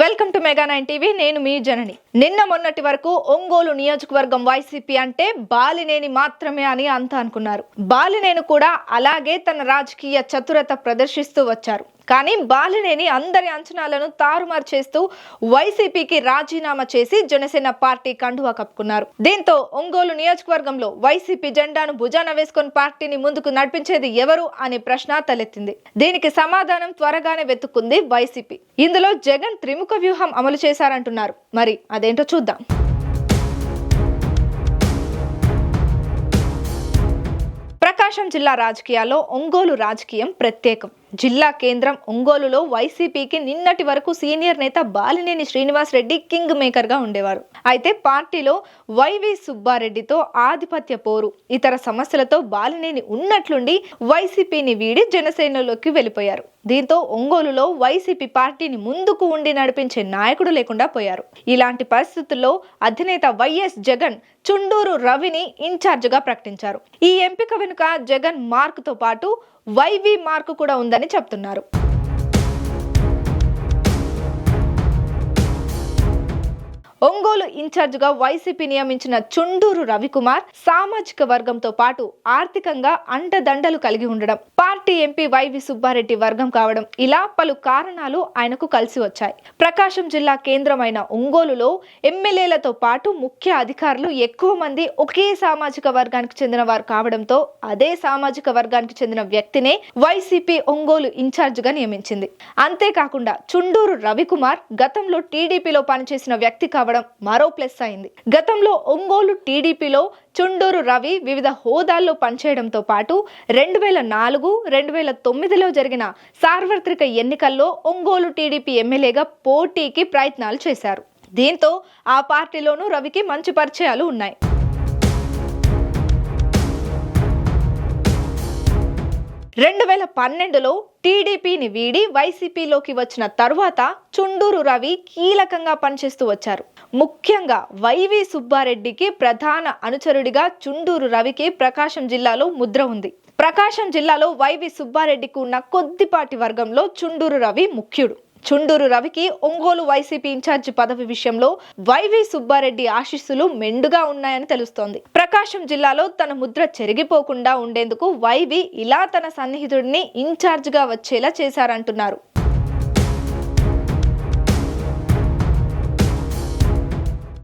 Welcome to Mega Nine TV నేను మీ జనని. నిన్న మొన్నటి వరకు ఒంగోలు నియోజకవర్గం వైసీపీ అంటే బాలినేని మాత్రమే అని అంతా అనుకున్నారు. బాలినేని కూడా అలాగే తన రాజకీయ చతురత ప్రదర్శిస్తూ వచ్చారు. కానీ బాలినేని అందరి అంచనాలను తారుమారు చేస్తూ వైసీపీకి రాజీనామా చేసి జనసేన పార్టీ కండువా కప్పుకున్నారు. దీంతో ఒంగోలు నియోజకవర్గంలో వైసీపీ జెండాను భుజాన వేసుకొని పార్టీని ముందుకు నడిపించేది ఎవరు అనే ప్రశ్న తలెత్తింది. దీనికి సమాధానం త్వరగానే వెతుక్కుంది వైసీపీ ఇందులో జగన్ త్రిముఖ వ్యూహం అమలు చేశారంటున్నారు. మరి అదేంటో చూద్దాం. ప్రకాశం జిల్లా రాజకీయాల్లో ఒంగోలు రాజకీయం ప్రత్యేకం. జిల్లా కేంద్రం ఒంగోలులో వైసీపీకి నిన్నటి వరకు సీనియర్ నేత బాలినేని శ్రీనివాస్ రెడ్డి కింగ్ మేకర్గా ఉండేవారు. అయితే పార్టీలో వైవి సుబ్బారెడ్డితో ఆధిపత్య పోరు. ఇతర సమస్యలతో బాలినేని ఉన్నట్లుండి వైసీపీని వీడి జనసేనలోకి వెళ్ళిపోయారు. దీంతో ఒంగోలులో వైసీపీ పార్టీని ముందుకు ఉండి నడిపించే నాయకుడు లేకుండా పోయారు. ఇలాంటి పరిస్థితుల్లో అధినేత వైఎస్ జగన్ చుండూరు రవిని ఇన్ఛార్జిగా ప్రకటించారు. ఈ ఎంపిక వెనుక జగన్ మార్క్తో పాటు వైవి మార్కు కూడా ఉందని చెప్తున్నారు. ఒంగోలు ఇన్ఛార్జిగా వైసీపీ నియమించిన చుండూరు రవికుమార్ సామాజిక వర్గంతో పాటు ఆర్థికంగా అండదండలు కలిగి ఉండడం పార్టీ ఎంపీ వైవి సుబ్బారెడ్డి వర్గం కావడం ఇలా పలు కారణాలు ఆయనకు కలిసి వచ్చాయి. ప్రకాశం జిల్లా కేంద్రమైన ఒంగోలులో ఎమ్మెల్యేలతో పాటు ముఖ్య అధికారులు ఎక్కువ మంది ఒకే సామాజిక వర్గానికి చెందిన వారు కావడంతో అదే సామాజిక వర్గానికి చెందిన వ్యక్తినే వైసీపీ ఒంగోలు ఇన్ఛార్జిగా నియమించింది. అంతేకాకుండా చుండూరు రవికుమార్ గతంలో టీడీపీలో పనిచేసిన వ్యక్తి కావడం మరో ప్లస్ అయింది. గతంలో ఒంగోలు టీడీపీలో చుండూరు రవి వివిధ హోదాల్లో పనిచేయడంతో పాటు రెండు వేల నాలుగు రెండు వేల తొమ్మిదిలో జరిగిన సార్వత్రిక ఎన్నికల్లో ఒంగోలు టీడీపీ ఎమ్మెల్యేగా పోటీకి ప్రయత్నాలు చేశారు. దీంతో ఆ పార్టీలోనూ రవికి మంచి పరిచయాలు ఉన్నాయి. రెండు వేల పన్నెండులో టీడీపీని వీడి వైసీపీలోకి వచ్చిన తరువాత చుండూరు రవి కీలకంగా పనిచేస్తూ వచ్చారు. ముఖ్యంగా వైవి సుబ్బారెడ్డికి ప్రధాన అనుచరుడిగా చుండూరు రవికి ప్రకాశం జిల్లాలో ముద్ర ఉంది. ప్రకాశం జిల్లాలో వైవి సుబ్బారెడ్డికి ఉన్న కొద్దిపాటి వర్గంలో చుండూరు రవి ముఖ్యుడు. చుండూరు రవికి ఒంగోలు వైసీపీ ఇన్ఛార్జి పదవి విషయంలో వైవి సుబ్బారెడ్డి ఆశీస్సులు మెండుగా ఉన్నాయని తెలుస్తోంది. ప్రకాశం జిల్లాలో తన ముద్ర చెరిగిపోకుండా ఉండేందుకు వైవి ఇలా తన సన్నిహితుడిని ఇన్ఛార్జిగా వచ్చేలా చేశారంటున్నారు.